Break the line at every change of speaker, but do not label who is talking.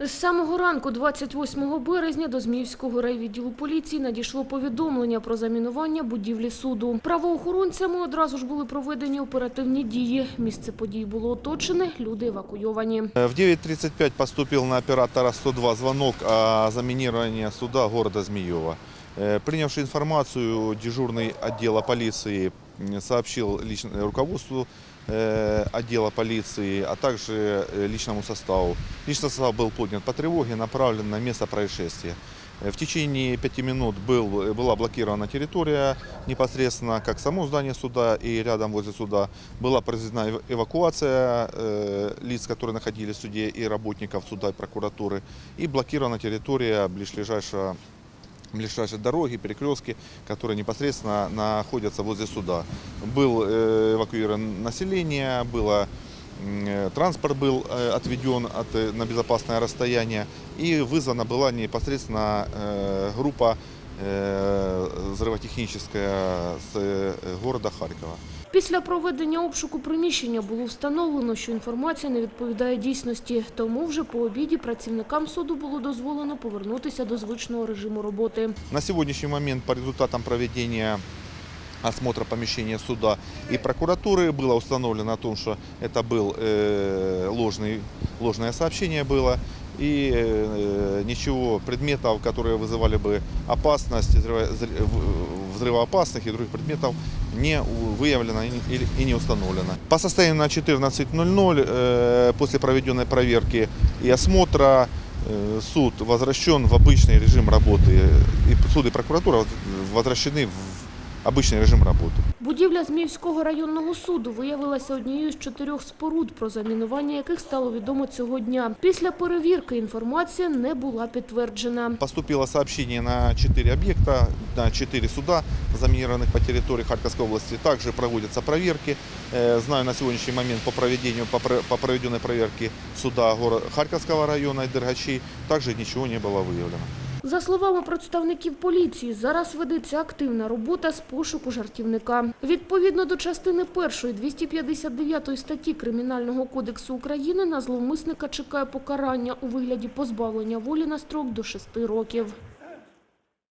З самого ранку, 28 березня, до Зміївського райвідділу поліції надійшло повідомлення про замінування будівлі суду. Правоохоронцями одразу ж були проведені оперативні дії. Місце подій було оточене, люди евакуйовані.
Э, В 9.35 поступил на оператора 102 звонок о заминировании суда города Змеева. Э, Принявший информацию, дежурный отдела полиции м, сообщил лично- руководству э, отдела полиции, а также э, личному составу. Личный состав был поднят по тревоге, направлен на место происшествия. Э, В течение пяти минут был, была блокирована территория непосредственно как само здание суда и рядом возле суда. Была произведена эв- эвакуация э, лиц, которые находились в суде и работников суда и прокуратуры. И блокирована территория ближайшего ближайшей дороги, перекрестки, которые непосредственно находятся возле суда. Был э, эвакуировано население, было м, э, транспорт был э, отведен от, э, на безопасное расстояние и вызвана была непосредственно э, группа э, взрывотехническая с э, города Харькова.
Після проведення обшуку приміщення було встановлено, що інформація не відповідає дійсності. Тому вже по обіді працівникам суду було дозволено повернутися до звичного режиму роботи.
На сегодняшний момент по результатам проведения осмотра помещения суда и прокуратуры было установлено о том, что это был э, ложный, ложное сообщение было И э, ничего предметов, которые вызывали бы опасность, взрывоопасных и других предметов не выявлено и не- или- и не установлено. По состоянию на 14.00 э, после проведенной проверки и осмотра Э, суд возвращен в обычный режим работы. И суд и прокуратура возвращены в обычный режим работы.
Будівля Зміївського районного суду виявилася однією з чотирьох споруд, про замінування яких стало відомо цього дня. Після перевірки інформація не була підтверджена.
Поступило сообщение на 4 объекта, на 4 суда, заминированных по территории Харьковской области. Также проводятся проверки. Э, Знаю на сегодняшний момент по проведению, по про- по проведенной проверке суда города Харьковского района и Дергачей, также ничего не было выявлено.
За словами представників поліції, зараз ведеться активна робота з пошуку жартівника. Відповідно до частини 1 259 статті Кримінального кодексу України на зловмисника чекає покарання у вигляді позбавлення волі на строк до 6 років.